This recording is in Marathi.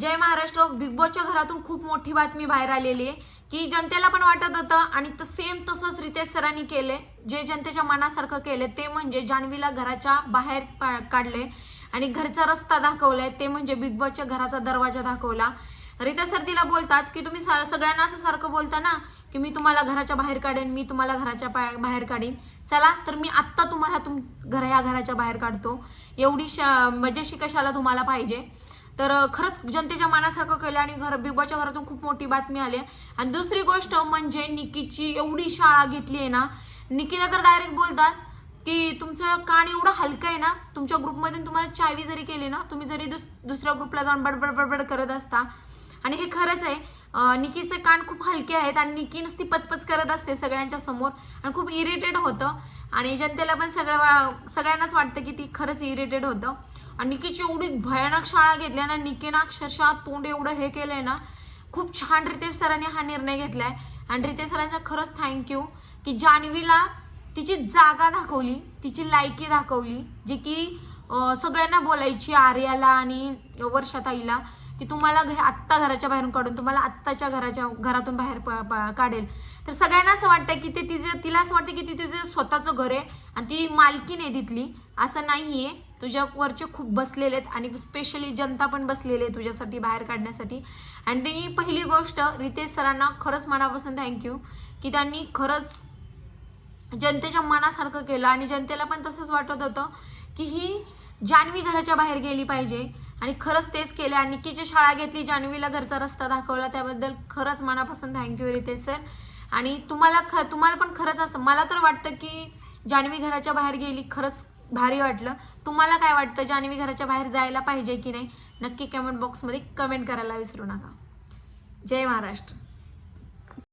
जय महाराष्ट्र. बिग बॉसच्या घरातून खूप मोठी बातमी बाहेर आलेली आहे की जनतेला पण वाटत होतं आणि सेम तसंच रितेश सरांनी केले. जे जनतेच्या मनासारखं केले ते म्हणजे जान्हवीला घराच्या बाहेर पा- काढले आणि घरचा रस्ता दाखवलाय ते म्हणजे बिग बॉसच्या घराचा दरवाजा दाखवला. रितेश सर तिला बोलतात की तुम्ही सगळ्यांना असं सारखं बोलता ना की मी तुम्हाला घराच्या बाहेर काढेन मी तुम्हाला घराच्या बाहेर काढीन. चला तर मी आत्ता तुम्हाला तुम घर या घराच्या बाहेर काढतो. एवढी श मजेशी कशाला तुम्हाला पाहिजे? तर खरंच जनतेच्या मनासारखं केलं आणि घर बिग बॉसच्या घरातून खूप मोठी बातमी आली आहे. आणि दुसरी गोष्ट म्हणजे निकीची एवढी शाळा घेतली आहे ना निकीला तर डायरेक्ट बोलतात की तुमचं कान एवढं हलकं आहे ना तुमच्या ग्रुपमधून तुम्हाला चावी जरी केली ना तुम्ही जरी दुस दुसऱ्या ग्रुपला जाऊन बडबड बडबड करत असता. आणि हे खरंच आहे निकीचे कान खूप हलके आहेत आणि निकी नुसती पचपच करत असते सगळ्यांच्या समोर आणि खूप इरिटेट होतं. आणि जनतेला पण सगळं वा- सगळ्यांनाच वाटतं की ती खरंच इरिटेट होतं. आणि निकीची एवढी भयानक शाळा घेतली ना निकेनं अक्षरशः तोंड एवढं हे केलंय ना खूप छान रितेश सरांनी हा निर्णय घेतलाय. आणि रितेश सरांचा खरंच थँक्यू की जान्हवीला तिची जागा दाखवली तिची लायकी दाखवली जे की सगळ्यांना बोलायची आर्याला आणि वर्षाताईला की तुम्हाला घ आत्ता घराच्या बाहेरून काढून तुम्हाला आत्ताच्या घराच्या घरातून बाहेर प- प- काढेल. तर सगळ्यांना असं वाटतं की ते तिचं तिला असं वाटतं की ती तिचं स्वतःचं घर आहे आणि ती मालकी नाही तिथली असं नाही आहे तुझ्यावरचे खूप बसलेले आहेत आणि स्पेशली जनता पण बसलेली आहे तुझ्यासाठी बाहेर काढण्यासाठी. आणि पहिली गोष्ट रितेश सरांना खरंच मनापासून थँक्यू की त्यांनी खरंच जनतेच्या मनासारखं केलं आणि जनतेला पण तसंच वाटत होतं की ही जान्हवी घराच्या बाहेर गेली पाहिजे. आणि खरंच तेच केलं आणि निक्कीची शाळा घेतली जान्हवीला घरचा रस्ता दाखवला त्याबद्दल खरंच मनापासून थँक्यू रितेश सर. आणि तुम्हाला ख तुम्हाला पण खरंच असं मला तर वाटतं की जान्हवी घराच्या बाहेर गेली खरंच भारी वाटलं. तुम्हाला काय वाटतं? जान्हवी घराच्या बाहेर जायला पाहिजे की नाही? नक्की कमेंट बॉक्समध्ये कमेंट करायला विसरू नका. जय महाराष्ट्र.